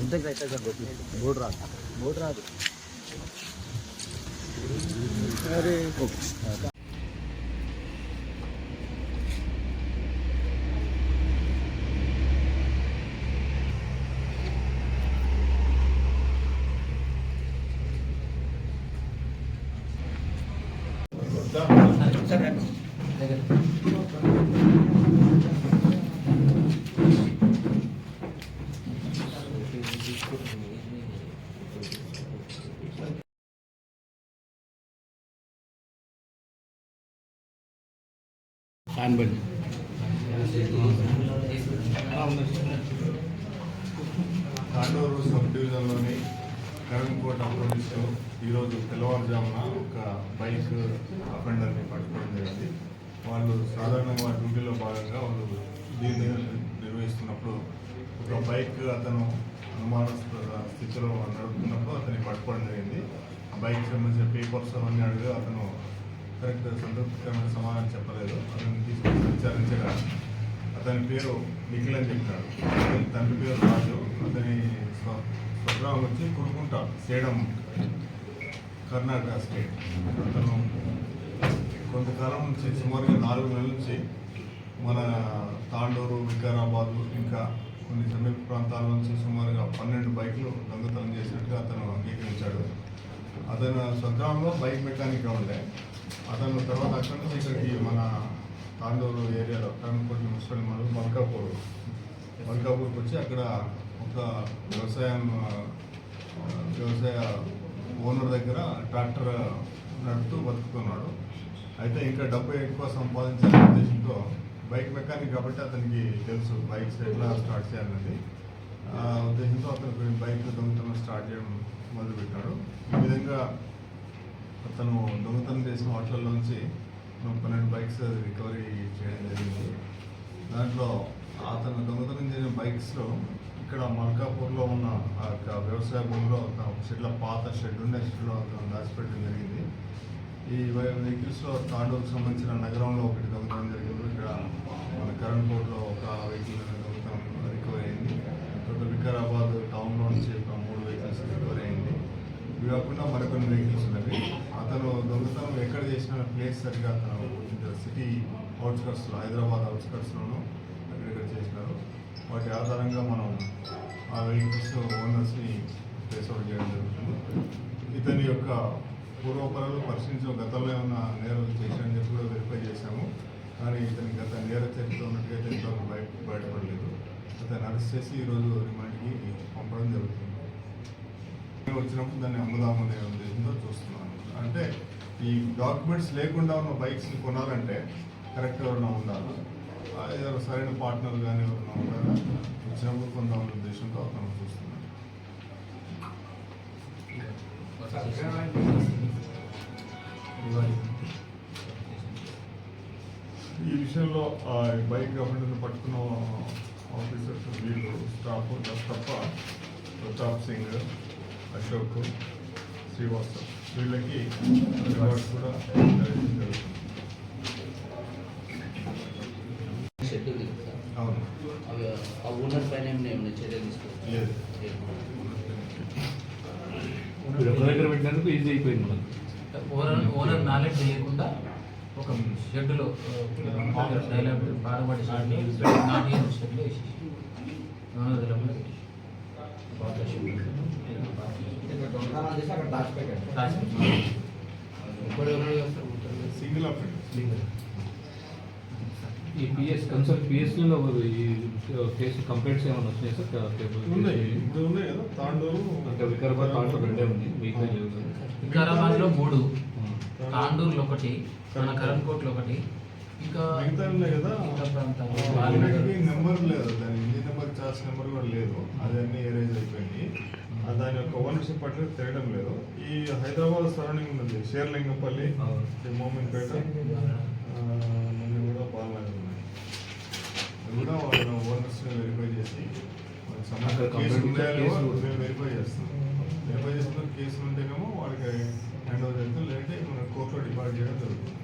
ఇంతకు అయితే sir board రాదు. బోర్డు రాదు. అరే ఫ్యాన్ బండి తాండూరు సబ్ డివిజన్లోని కరంకోట పోలీసులు ఈరోజు తెల్లవారుజామున ఒక బైక్ అఫెండర్ని పట్టుకోవడం జరిగింది. వాళ్ళు సాధారణంగా వారి డ్యూటీలో భాగంగా వాళ్ళు దీన్ని నిర్వహిస్తున్నప్పుడు ఒక బైక్ అతను అనుమానాస్పద స్థితిలో నడుపుతున్నప్పుడు అతన్ని పట్టుకోవడం జరిగింది. ఆ బైక్ సంబంధించిన పేపర్స్ అవన్నీ అడిగి అతను కరెక్ట్ సంతృప్తికరమైన సమాధానం చెప్పలేదు. అతన్ని తీసుకొని విచారించగా అతని పేరు నిఖిల్ అని చెప్పాడు. అతని తండ్రి పేరు రాజు. అతని స్వ- స్వగ్రామం వచ్చి కురుకుంట సేడం కర్ణాటక స్టేట్. అతను కొంతకాలం నుంచి సుమారుగా నాలుగు నెలల నుంచి మన తాండూరు వికారాబాద్ ఇంకా కొన్ని సమీప ప్రాంతాల నుంచి సుమారుగా పన్నెండు బైకులు దొంగతనం చేసినట్టుగా అతను అంగీకరించాడు. అతను స్వగ్రామంలో బైక్ మెకానిక్గా ఉండే. అతను తర్వాత అక్కడి నుంచి ఇక్కడికి మన తాండూరు ఏరియాలో కరంకోటి మున్సిపల్ మండలం మల్కాపూర్ మల్కాపూర్కి వచ్చి అక్కడ ఒక వ్యవసాయం వ్యవసాయ ఓనర్ దగ్గర ట్రాక్టర్ నడుపుతూ బతుకుతున్నాడు. అయితే ఇంకా డబ్బు ఎక్కువ సంపాదించాలనే ఉద్దేశంతో బైక్ మెకానిక్ కాబట్టి అతనికి తెలుసు బైక్స్ ఎట్లా స్టార్ట్ చేయాలన్నది ఉద్దేశంతో అతను బైక్ దొంగతనం స్టార్ట్ చేయడం మొదలుపెట్టాడు. ఈ విధంగా అతను దొంగతనం చేసిన హోటల్లోంచి పన్నెండు బైక్స్ రికవరీ చేయడం జరిగింది. దాంట్లో అతను దొంగతనం చేసిన బైక్స్లో ఇక్కడ మల్కాపూర్లో ఉన్న ఆ యొక్క వ్యవసాయ భూమిలో ఒక షెడ్ల పాత షెడ్ ఉండే షెడ్లో అతను దాచిపెట్టడం జరిగింది. ఈ వెహికల్స్లో తాండూరుకు సంబంధించిన నగరంలో ఒకటి దొంగతనం జరిగింది. ఇక్కడ మన కరణ్ కరణ్పూర్లో ఒక వెహికల్ దొంగతనం రికవరీ అయింది. తర్వాత వికారాబాద్ టౌన్లో నుంచి ఒక మూడు వెహికల్స్ రికవరీ అయింది. ఇవి కాకుండా మరికొన్ని వెహికల్స్ ఉన్నవి. అతను దొంగతనం ఎక్కడ చేసిన ప్లేస్ సరిగా అతను సిటీ అవుట్స్కట్స్లో హైదరాబాద్ అవుట్స్కట్స్లోనూ అక్కడెక్కడ చేసినారు. వాటి ఆధారంగా మనం ఆ వెహికల్స్ ఓనర్స్ని ట్రేస్ అవుట్ చేయడం జరుగుతుంది. ఇతని యొక్క పూర్వపరాలు పరిశీలించిన గతంలో అతను అరెస్ట్ చేసి ఈరోజు రిమాండ్కి పంపడం జరుగుతుంది. నేను వచ్చినప్పుడు దాన్ని అమ్ముదామనే ఉద్దేశంతో చూస్తున్నాను. అంటే ఈ డాక్యుమెంట్స్ లేకుండా ఉన్న బైక్స్ని కొనాలంటే కరెక్ట్ ఎవరైనా ఉండాలి? ఏదైనా సరైన పార్ట్నర్ కానీ ఎవరైనా ఉండాలా? వచ్చినప్పుడు కొందామనే ఉద్దేశంతో అతను చూస్తున్నాను ఈ విషయంలో బైక్ గవర్నమెంట్ పట్టుకున్న ఆఫీసర్స్ వీళ్ళు స్టాఫ్ తప్ప ప్రతాప్ సింగ్ అశోక్ శ్రీవాస్తవ్ వీళ్ళకి రివార్డ్స్ కూడా అవును. ఓనర్ పైన ఏమైనా ఏమైనా చర్య తీసుకోవచ్చు లేదు ఇప్పుడు ఎవరి దగ్గర పెట్టినందుకు ఈజీ అయిపోయింది మనకు. ఓనర్ ఓనర్ నాలెడ్జ్ లేకుండా ఒక షెడ్లో డైలాగ్ పాడబడి నాటి షెడ్లో వేసేసి సింగిల్ ఈ పిఎస్ కన్సల్ట్ పిఎస్లో ఈ కేసు కంప్లైంట్స్ ఏమైనా వచ్చినాయి సార్? ఉన్నాయి. ఇప్పుడు ఉన్నాయి కదా. తాండూరు అంటే వికారాబాద్ తాండూరు రెండే ఉంది మీకు. వికారాబాద్లో మూడు. తాండూరులో ఒకటి మన కరణ్కోట్లో ఒకటి ఇంకా మిగతా ఉన్నాయి కదా. మిగతా ప్రాంతాలు. వాల్మీకి నెంబర్ లేదు దాని ఇంజిన్ నెంబర్ చార్జ్ నెంబర్ కూడా లేదు. అది అన్ని ఎరేజ్ అయిపోయింది. దాని యొక్క ఓనర్షిప్ పట్ల తిరగడం లేదు. ఈ హైదరాబాద్ సరౌండింగ్ ఉంది షేర్లింగంపల్లి. మోమిన్పేట కూడా బాలనగర్ ఉన్నాయి. అది కూడా వాళ్ళ ఓనర్స్ వెరిఫై చేసి వెరిఫై చేస్తాం. ఎంబజెస్లో కేసులు ఉంటేనేమో వాళ్ళకి హ్యాండ్ ఓవర్ చేస్తాం లేదంటే మనం కోర్టులో డిపాజిట్ చేయడం జరుగుతుంది.